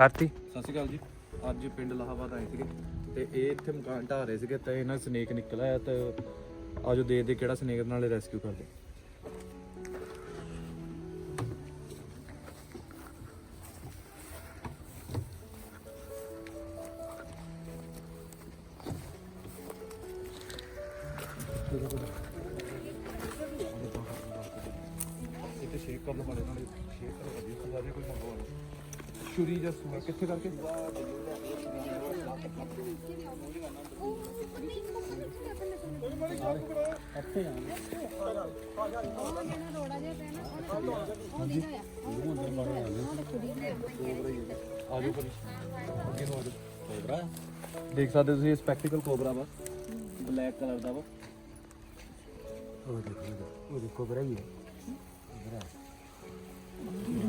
ਕਰਤੀ। ਸਤਿ ਸ਼੍ਰੀ ਅਕਾਲ ਜੀ। ਅੱਜ ਪਿੰਡ ਲਾਹਾਬਾਦ ਆਏ ਸੀਗੇ ਤੇ ਇਹ ਇੱਥੇ ਮਕਾਨ ਢਾਹ ਰਹੇ ਸੀਗੇ ਤੇ ਇਹਨਾਂ ਸਨੇਕ ਨਿਕਲਿਆ ਤੇ ਆਜੋ ਦੇਖਦੇ ਕਿਹੜਾ ਸਨੇਕ ਨਾਲੇ ਰੈਸਕਿਊ ਕਰਦੇ। ਛੁਰੀ ਜਾਂ ਸੂਆ ਕਿੱਥੇ ਕਰਕੇ ਆਜੋ ਫਿਰ ਅੱਗੇ ਨੂੰ ਆਜੋ ਕੋਬਰਾ ਦੇਖ ਸਕਦੇ ਹੋ ਤੁਸੀਂ ਇਹ ਸਪੈਕਟੀਕਲ ਕੋਬਰਾ ਵਾ ਬਲੈਕ ਕਲਰ ਦਾ ਵਾ ਉਹ ਦੇਖੋ ਉਹ ਦੇਖੋ ਬਰਾ ਹੀ ਕੋਬਰਾ ਬਾਪ ਬਹੁਤ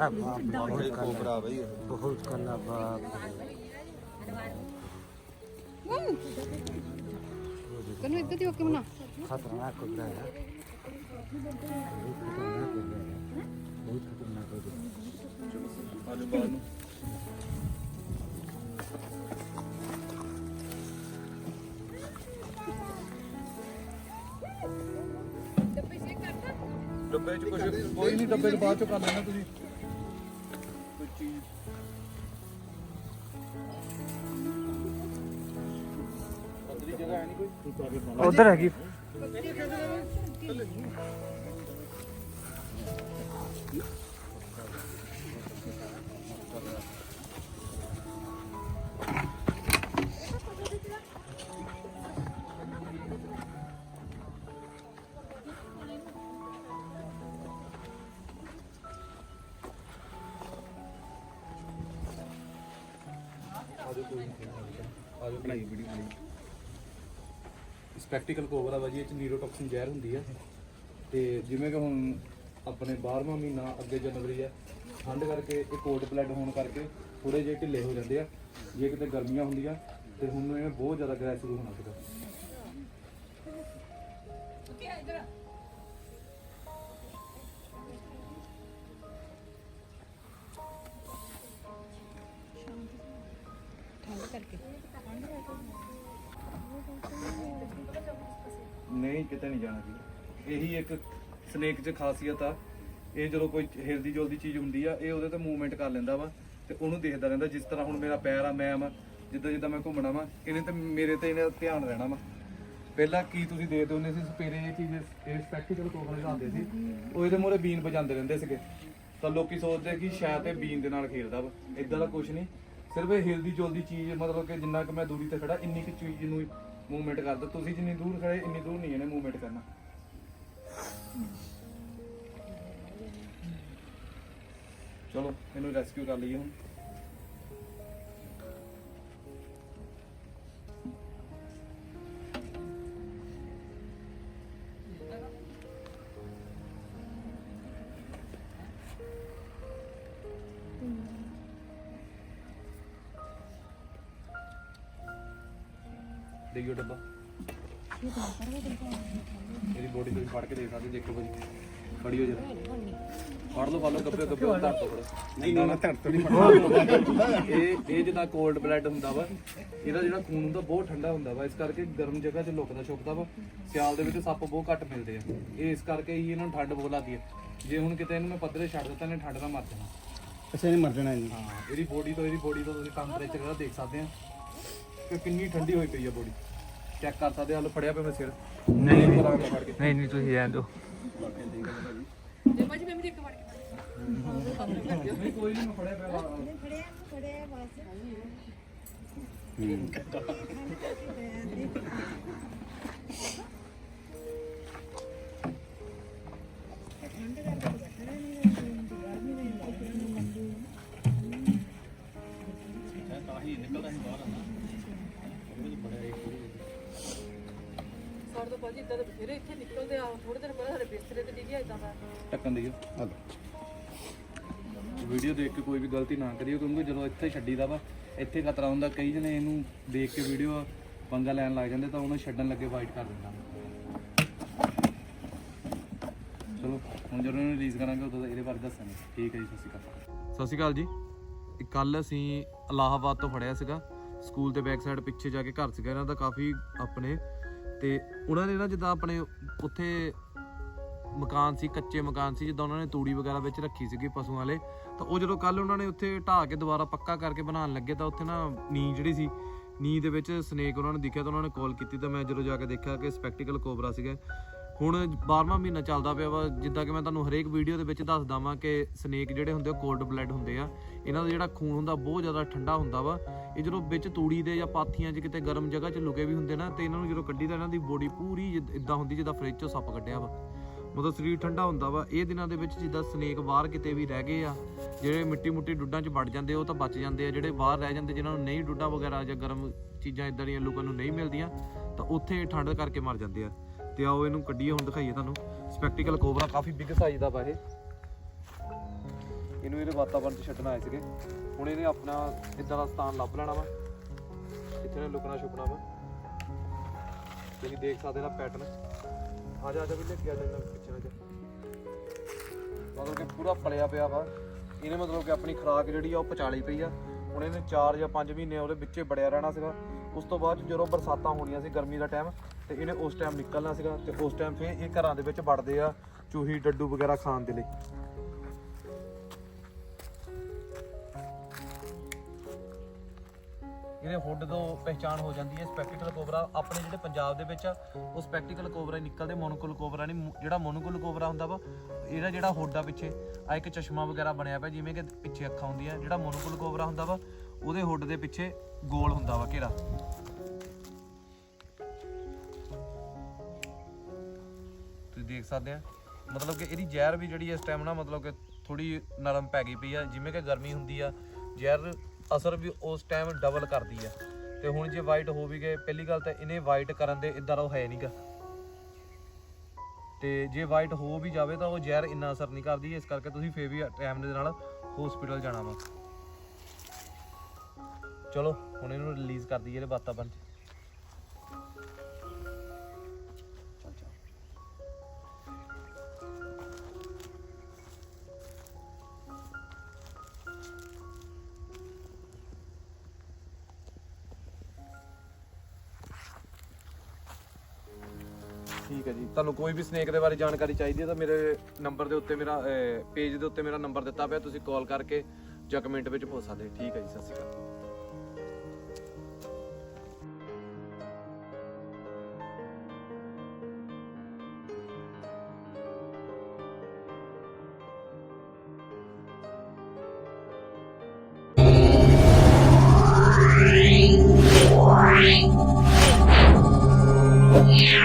ਕੋਬਰਾ ਬਈ ਬਹੁਤ ਕੱਲਾ ਬਾਪ ਤੈਨੂੰ ਇੱਦਾਂ ਦੀ ਓਕੇ ਬਣਾ ਖਤਰਨਾਕ ਕੋਬਰਾ ਹੈ ਬਹੁਤ ਖਤਰਨਾਕ ਕੋਬਰਾ ਹੈ ਬਹੁਤ ਨੂੰ ਡੱਬੇ ਚ ਕੁਝ ਕੋਈ ਨਹੀਂ ਡੱਬੇ ਚ ਬਾਅਦ ਚ ਕਰ ਲੈਣਾ ਤੁਸੀਂ। ਕੋਈ ਚੀਜ਼ ਪਤਲੀ ਜਗ੍ਹਾ ਹੈ ਨਹੀਂ ਕੋਈ ਉਧਰ ਹੈਗੀ। ਬਣਾਈ ਵੀਡੀਓ ਬਣਾਈ। ਸਪੈਕਟੀਕਲ ਕੋਬਰਾ ਵਾ ਇਹ ਚ ਨੀਰੋਟੌਕਸਿਨ ਜ਼ਹਿਰ ਹੁੰਦੀ ਹੈ ਤੇ ਜਿਵੇਂ ਕਿ ਹੁਣ ਆਪਣੇ 12ਵਾਂ ਮਹੀਨਾ ਅੱਗੇ ਜਨਵਰੀ ਹੈ ਠੰਡ ਕਰਕੇ ਇਹ ਕੋਲਡ ਬਲੱਡ ਹੋਣ ਕਰਕੇ ਥੋੜੇ ਜਿਹੇ ਢਿੱਲੇ ਹੋ ਜਾਂਦੇ ਆ। ਜੇ ਕਿਤੇ ਗਰਮੀਆਂ ਹੁੰਦੀਆਂ, ਤੇ ਹੁਣ ਇਹ ਬਹੁਤ ਜ਼ਿਆਦਾ ਅਗਰੈਸਿਵ ਹੋਣਾ ਸੀਗਾ। ਠੰਡ ਨਹੀਂ, ਕਿਤੇ ਨਹੀਂ ਜਾਣਾ ਜੀ। ਇਹੀ ਇੱਕ ਸਨੇਕ 'ਚ ਖਾਸੀਅਤ ਆ। ਇਹ ਜਦੋਂ ਕੋਈ ਹਿਲਦੀ ਜੁਲਦੀ ਚੀਜ਼ ਹੁੰਦੀ ਆ, ਇਹ ਉਹਦੇ ਤੇ ਮੂਵਮੈਂਟ ਕਰ ਲੈਂਦਾ ਵਾ ਤੇ ਉਹਨੂੰ ਦੇਖਦਾ ਰਹਿੰਦਾ, ਜਿਸ ਤਰ੍ਹਾਂ ਹੁਣ ਮੇਰਾ ਪੈਰ ਆ, ਮੈਂ ਆ, ਜਿੱਦਾਂ ਜਿੱਦਾਂ ਮੈਂ ਘੁੰਮਣਾ ਵਾ, ਇਹਨੇ ਤੇ ਮੇਰੇ ਤੇ ਇਹਨੇ ਧਿਆਨ ਰਹਿਣਾ ਵਾ। ਪਹਿਲਾਂ ਕੀ ਤੁਸੀਂ ਦੇਖਦੇ ਹੁੰਦੇ ਸੀ ਸਪੇਰੇ ਇਹ ਚੀਜ਼ ਇਹ ਸਪੈਕਟੀਕਲ ਕੋਕਲੇ ਲਾਉਂਦੇ ਸੀ, ਉਹ ਇਹਦੇ ਮੂਹਰੇ ਬੀਨ ਵਜਾਉਂਦੇ ਰਹਿੰਦੇ ਸੀਗੇ। ਤਾਂ ਲੋਕੀ ਸੋਚਦੇ ਕਿ ਸ਼ਾਇਦ ਇਹ ਬੀਨ ਦੇ ਨਾਲ ਖੇਡਦਾ ਵਾ ਇਦਾਂ ਦਾ ਕੁਝ ਨਹੀਂ। ਸਿਰਫ ਇਹ ਹਿਲਦੀ ਜੁਲਦੀ ਚੀਜ਼, ਮਤਲਬ ਕਿ ਜਿੰਨਾ ਕਿ ਮੈਂ ਦੂਰੀ ਤੇ ਖੜਾ ਇੰਨੀ ਕਿ ਚੀਜ਼ ਨੂੰ ਮੂਵਮੈਂਟ ਕਰਦਾ। ਤੁਸੀਂ ਜਿੰਨੀ ਦੂਰ ਖੜੇ ਇੰਨੀ ਦੂਰ ਨਹੀਂ ਇਹਨੇ ਮੂਵਮੈਂਟ ਕਰਨਾ। ਚਲੋ, ਇਹਨੂੰ ਰੈਸਕਿਊ ਕਰ ਲਈਏ ਹੁਣ। ਦੇਖਿਓ ਡੱਬਾ। ਇਹਦੀ ਬੋਡੀ ਤੁਸੀਂ ਫੜ ਕੇ ਦੇਖ ਸਕਦੇ ਦੇਖੋ ਭਾਜੀ। ਫੜੀ ਹੋ ਜਰਾ। ਫੜ ਲਓ ਫੜ ਲਓ ਗੱਬੇ ਗੱਬੇ ਧਰ ਤੋਂ ਫੜੋ ਨਹੀਂ ਨਾ ਧਰ ਤੋਂ ਨਹੀਂ ਇਹ ਇਹ ਜਿਹਦਾ ਕੋਲਡ ਬਲੱਡ ਹੁੰਦਾ ਵਾ ਇਹਦਾ ਜਿਹੜਾ ਖੂਨ ਹੁੰਦਾ ਬਹੁਤ ਠੰਡਾ ਹੁੰਦਾ ਵਾ। ਇਸ ਕਰਕੇ ਗਰਮ ਜਗ੍ਹਾ 'ਚ ਲੁਕਦਾ ਛੁਪਦਾ ਵਾ। ਸਿਆਲ ਦੇ ਵਿੱਚ ਸੱਪ ਬਹੁਤ ਘੱਟ ਮਿਲਦੇ ਆ। ਇਹ ਇਸ ਕਰਕੇ ਹੀ ਇਹਨਾਂ ਨੂੰ ਠੰਡ ਬਹੁਤ ਲੱਗਦੀ ਹੈ ਜੇ ਹੁਣ ਕਿਤੇ ਇਹਨੂੰ ਮੈਂ ਪੱਧਰੇ ਛੱਡ ਦਿੱਤਾ ਇਹਨੇ ਠੰਡ ਨਾਲ ਮਰ ਜਾਣਾ। ਅੱਛਾ ਨਹੀਂ ਮਰ ਜਾਣਾ ਇਹਨੂੰ। ਹਾਂ ਇਹਦੀ ਬੋਡੀ ਤੋਂ ਇਹਦੀ ਬੋਡੀ ਤੋਂ ਤੁਸੀਂ ਟੈਂਪਰੇਚਰ ਇਹਦਾ ਦੇਖ ਸਕਦੇ ਆ। ਕਿ ਕਿੰਨੀ ਠੰਡੀ ਹੋਈ ਪਈ ਆ ਬੋਡੀ। ਚੈੱਕ ਕਰ ਸਕਦੇ ਆ ਲੋ ਫੜਿਆ ਪਿਆ ਮੈਂ ਸਿਰ। ਨਹੀਂ। ਨਹੀਂ ਨਹੀਂ ਨਹੀਂ ਤੁਸੀਂ ਰਹਿਣ ਦਿਓ। ਜੇ ਭਾਜੀ ਮੈਂ ਵੀ ਦੇਖ ਕੇ ਵੜ ਕੇ ਨਹੀਂ ਕੋਈ ਨਹੀਂ ਮੈਂ ਫੜਿਆ ਪਿਆ। ਸਾਡੇ ਤੋਂ ਭਾਜੀ ਇਦਾਂ ਦੇ ਬਥੇਰੇ ਇੱਥੇ ਨਿਕਲਦੇ ਆ ਥੋੜੇ ਦਿਨ ਪਹਿਲਾਂ ਸਾਡੇ ਬਿਸਤਰੇ ਤੇ ਡਿੱਗਿਆ ਇਦਾਂ ਦਾ। ਟੱਕਣ ਦਿਓ ਵੀਡੀਓ ਦੇਖ ਕੇ ਕੋਈ ਵੀ ਗਲਤੀ ਨਾ ਕਰਿਓ ਕਿਉਂਕਿ ਜਦੋਂ ਇੱਥੇ ਛੱਡੀਦਾ ਵਾ ਇੱਥੇ ਖਤਰਾ ਹੁੰਦਾ ਕਈ ਜਣੇ ਇਹਨੂੰ ਦੇਖ ਕੇ ਵੀਡੀਓ ਪੰਗਾ ਲੈਣ ਲੱਗ ਜਾਂਦੇ ਤਾਂ ਉਹਨੂੰ ਛੱਡਣ ਲੱਗੇ ਵਾਈਟ ਕਰ ਦਿੰਦਾ। ਚਲੋ ਹੁਣ ਜਦੋਂ ਇਹਨੂੰ ਰਿਲੀਜ਼ ਕਰਾਂਗੇ ਉਦੋਂ ਇਹਦੇ ਬਾਰੇ ਦੱਸਾਂਗੇ। ਠੀਕ ਹੈ ਜੀ ਸਤਿ ਸ਼੍ਰੀ ਅਕਾਲ। ਸਤਿ ਸ਼੍ਰੀ ਅਕਾਲ ਜੀ। ਕੱਲ ਅਸੀਂ ਇਲਾਹਾਬਾਦ ਤੋਂ ਫੜਿਆ ਸੀਗਾ। ਸਕੂਲ ਦੇ ਬੈਕ ਸਾਈਡ ਪਿੱਛੇ ਜਾ ਕੇ ਘਰ ਸੀਗਾ ਇਹਨਾਂ ਦਾ ਕਾਫੀ ਆਪਣੇ ਤੇ ਉਹਨਾਂ ਨੇ ਨਾ ਜਿੱਦਾਂ ਆਪਣੇ ਉੱਥੇ ਮਕਾਨ ਸੀ, ਕੱਚੇ ਮਕਾਨ ਸੀ, ਜਿੱਦਾਂ ਉਹਨਾਂ ਨੇ ਤੂੜੀ ਵਗੈਰਾ ਵਿੱਚ ਰੱਖੀ ਸੀਗੀ ਪਸ਼ੂਆਂ ਵਾਲੇ, ਤਾਂ ਉਹ ਜਦੋਂ ਕੱਲ ਉਹਨਾਂ ਨੇ ਉੱਥੇ ਢਾਹ ਕੇ ਦੁਬਾਰਾ ਪੱਕਾ ਕਰਕੇ ਬਣਾਉਣ ਲੱਗੇ ਤਾਂ ਉੱਥੇ ਨਾ ਨੀ ਜਿਹੜੀ ਸੀ ਨੀ ਦੇ ਵਿੱਚ ਸਨੇਕ ਉਹਨਾਂ ਨੂੰ ਦਿਖਿਆ ਤਾਂ ਉਹਨਾਂ ਨੇ ਕਾਲ ਕੀਤੀ ਤਾਂ ਮੈਂ ਜਦੋਂ ਜਾ ਕੇ ਦੇਖਿਆ ਕਿ ਸਪੈਕਟੀਕਲ ਕੋਬਰਾ ਸੀਗਾ। ਹੁਣ 12ਵਾਂ ਮਹੀਨਾ ਚੱਲਦਾ ਪਿਆ ਵਾ, ਜਿੱਦਾਂ ਕਿ ਮੈਂ ਤੁਹਾਨੂੰ ਹਰੇਕ ਵੀਡੀਓ ਦੇ ਵਿੱਚ ਦੱਸਦਾ ਵਾਂ ਕਿ ਸਨੇਕ ਜਿਹੜੇ ਹੁੰਦੇ ਆ ਕੋਲਡ ਬਲੱਡ ਹੁੰਦੇ ਆ। ਇਹਨਾਂ ਦਾ ਜਿਹੜਾ ਖੂਨ ਹੁੰਦਾ, ਬਹੁਤ ਜ਼ਿਆਦਾ ਠੰਡਾ ਹੁੰਦਾ ਵਾ। ਇਹ ਜਦੋਂ ਵਿੱਚ ਤੂੜੀ ਦੇ ਜਾਂ ਪਾਥੀਆਂ 'ਚ ਕਿਤੇ ਗਰਮ ਜਗ੍ਹਾ 'ਚ ਲੁਕੇ ਵੀ ਹੁੰਦੇ ਨਾ, ਤੇ ਇਹਨਾਂ ਨੂੰ ਜਦੋਂ ਕੱਢੀ ਤਾਂ ਇਹਨਾਂ ਦੀ ਬੋਡੀ ਪੂਰੀ ਇਦਾਂ ਹੁੰਦੀ ਜਿੱਦਾਂ ਫ੍ਰਿਜ 'ਚੋਂ ਸੱਪ ਕੱਢਿਆ ਵਾ। ਮਤਲਬ ਸਰੀਰ ਠੰਡਾ ਹੁੰਦਾ ਵਾ। ਇਹ ਦਿਨਾਂ ਦੇ ਵਿੱਚ ਜਿੱਦਾਂ ਸਨੇਕ ਬਾਹਰ ਕਿਤੇ ਵੀ ਰਹਿ ਗਏ ਆ, ਜਿਹੜੇ ਮਿੱਟੀ ਮੁੱਟੀ ਡੁੱਡਾਂ 'ਚ ਵੜ ਜਾਂਦੇ ਉਹ ਤਾਂ ਬਚ ਜਾਂਦੇ ਆ। ਜਿਹੜੇ ਬਾਹਰ ਰਹਿ ਜਾਂਦੇ, ਜਿਨ੍ਹਾਂ ਨੂੰ ਨਹੀਂ ਡੁੱਡਾਂ ਵਗੈਰਾ ਜਾਂ ਗਰਮ ਚੀਜ਼ਾਂ ਇਦਾਂ ਦੀਆਂ ਲੋਕਾਂ ਨੂੰ ਨਹੀਂ ਮਿਲਦੀਆਂ, ਤਾਂ ਉੱਥੇ ਠੰਡ ਕਰਕੇ ਮਰ ਜਾਂਦੇ ਆ। ਤੇ ਆਓ ਇਹਨੂੰ ਕੱਢੀਏ ਹੁਣ ਦਿਖਾਈਏ ਤੁਹਾਨੂੰ। ਸਪੈਕਟੀਕਲ ਕੋਬਰਾ ਕਾਫੀ ਬਿਗ ਸਾਈਜ਼ ਦਾ ਵਾ ਇਹ। ਇਹਨੂੰ ਇਹਦੇ ਵਾਤਾਵਰਣ 'ਚ ਛੱਡਣ ਆਏ ਸੀਗੇ। ਹੁਣ ਇਹਨੇ ਆਪਣਾ ਇਦਾਂ ਦਾ ਸਥਾਨ ਲੱਭ ਲੈਣਾ ਵਾ। ਜਿੱਥੇ ਨੇ ਲੁਕਣਾ ਛੁਪਣਾ ਵਾ। ਤੁਸੀਂ ਦੇਖ ਸਕਦੇ ਨਾ ਪੈਟਰਨ ਆ ਜਾ ਆ ਜਾ ਵੀ ਲੈ ਕੇ ਆ ਪਿੱਛੇ ਨਾ ਜਾ। ਮਤਲਬ ਕਿ ਪੂਰਾ ਪਲਿਆ ਪਿਆ ਵਾ। ਇਹਨੇ ਮਤਲਬ ਕਿ ਆਪਣੀ ਖੁਰਾਕ ਜਿਹੜੀ ਆ, ਉਹ ਪਚਾਲੀ ਪਈ ਆ। ਹੁਣ ਇਹਨੇ 4 ਜਾਂ 5 ਮਹੀਨੇ ਉਹਦੇ ਵਿੱਚੇ ਬੜਿਆ ਰਹਿਣਾ ਸੀਗਾ। ਉਸ ਤੋਂ ਬਾਅਦ ਜਦੋਂ ਬਰਸਾਤਾਂ ਹੋਣੀਆਂ ਸੀ ਗਰਮੀ ਦਾ ਟਾਈਮ ਤੇ ਇਹਨੇ ਉਸ ਟਾਈਮ ਨਿਕਲਣਾ ਸੀਗਾ ਤੇ ਉਸ ਟਾਈਮ ਫਿਰ ਇਹ ਘਰਾਂ ਦੇ ਵਿੱਚ ਵੜਦੇ ਆ ਚੂਹੀ, ਡੱਡੂ ਵਗੈਰਾ ਖਾਣ ਦੇ ਲਈ। ਇਹਦੇ ਹੁੱਡ ਤੋਂ ਪਹਿਚਾਣ ਹੋ ਜਾਂਦੀ ਹੈ ਸਪੈਕਟੀਕਲ ਕੋਬਰਾ ਆਪਣੇ ਜਿਹੜੇ ਪੰਜਾਬ ਦੇ ਵਿੱਚ ਆ ਉਹ ਸਪੈਕਟੀਕਲ ਕੋਬਰਾ ਹੀ ਨਿਕਲਦੇ ਮੋਨੋਕਲ ਕੋਬਰਾ ਨਹੀਂ ਜਿਹੜਾ ਮੋਨੋਕਲ ਕੋਬਰਾ ਹੁੰਦਾ ਵਾ, ਇਹਦਾ ਜਿਹੜਾ ਹੁੱਡ ਆ ਪਿੱਛੇ ਆ ਇੱਕ ਚਸ਼ਮਾ ਵਗੈਰਾ ਬਣਿਆ ਪਿਆ, ਜਿਵੇਂ ਕਿ ਪਿੱਛੇ ਅੱਖਾਂ ਹੁੰਦੀਆਂ, ਜਿਹੜਾ ਮੋਨੋਕਲ ਕੋਬਰਾ ਹੁੰਦਾ ਵਾ, ਉਹਦੇ ਹੁੱਡ ਦੇ ਪਿੱਛੇ ਗੋਲ ਹੁੰਦਾ ਵਾ ਘੇਰਾ। ਦੇਖ ਸਕਦੇ ਆ। ਮਤਲਬ ਕਿ ਇਹਦੀ ਜ਼ਹਿਰ ਵੀ ਜਿਹੜੀ ਇਸ ਟਾਈਮ ਨਾ ਮਤਲਬ ਕਿ ਥੋੜੀ ਨਰਮ ਪੈ ਗਈ ਪਈ ਆ, ਜਿਵੇਂ ਕਿ ਗਰਮੀ ਹੁੰਦੀ ਆ, ਜ਼ਹਿਰ ਅਸਰ ਵੀ ਉਸ ਟਾਈਮ ਡਬਲ ਕਰਦੀ ਆ। ਤੇ ਹੁਣ ਜੇ ਵਾਈਟ ਹੋ ਵੀ ਗਏ, ਪਹਿਲੀ ਗੱਲ ਤਾਂ ਇਹਨੇ ਵਾਈਟ ਕਰਨ ਦੇ ਇਦਾਂ ਦਾ ਉਹ ਹੈ ਨਹੀਂਗਾ ਤੇ ਜੇ ਵਾਈਟ ਹੋ ਵੀ ਜਾਵੇ ਤਾਂ ਉਹ ਜ਼ਹਿਰ ਇੰਨਾ ਅਸਰ ਨਹੀਂ ਕਰਦੀ, ਇਸ ਕਰਕੇ ਤੁਸੀਂ ਫੇਰ ਵੀ ਟਾਈਮ ਦੇ ਨਾਲ ਹਸਪੀਟਲ ਜਾਣਾ ਵਾ। ਚਲੋ, ਹੁਣ ਇਹਨੂੰ ਰਿਲੀਜ਼ ਕਰ ਦਈਏ ਇਹਦੇ ਵਾਤਾਵਰਨ ਚ। ਠੀਕ ਹੈ ਜੀ। ਤੁਹਾਨੂੰ ਕੋਈ ਵੀ ਸਨੇਕ ਦੇ ਬਾਰੇ ਜਾਣਕਾਰੀ ਚਾਹੀਦੀ ਹੈ ਤਾਂ ਮੇਰੇ ਨੰਬਰ ਦੇ ਉੱਤੇ ਮੇਰਾ ਪੇਜ ਦੇ ਉੱਤੇ ਮੇਰਾ ਨੰਬਰ ਦਿੱਤਾ ਪਿਆ। ਤੁਸੀਂ ਕਾਲ ਕਰਕੇ ਜਾਂ ਕਮੈਂਟ ਵਿੱਚ ਪੁੱਛ ਸਕਦੇ ਠੀਕ ਹੈ ਜੀ, ਸਤਿ ਸ਼੍ਰੀ ਅਕਾਲ। Yeah.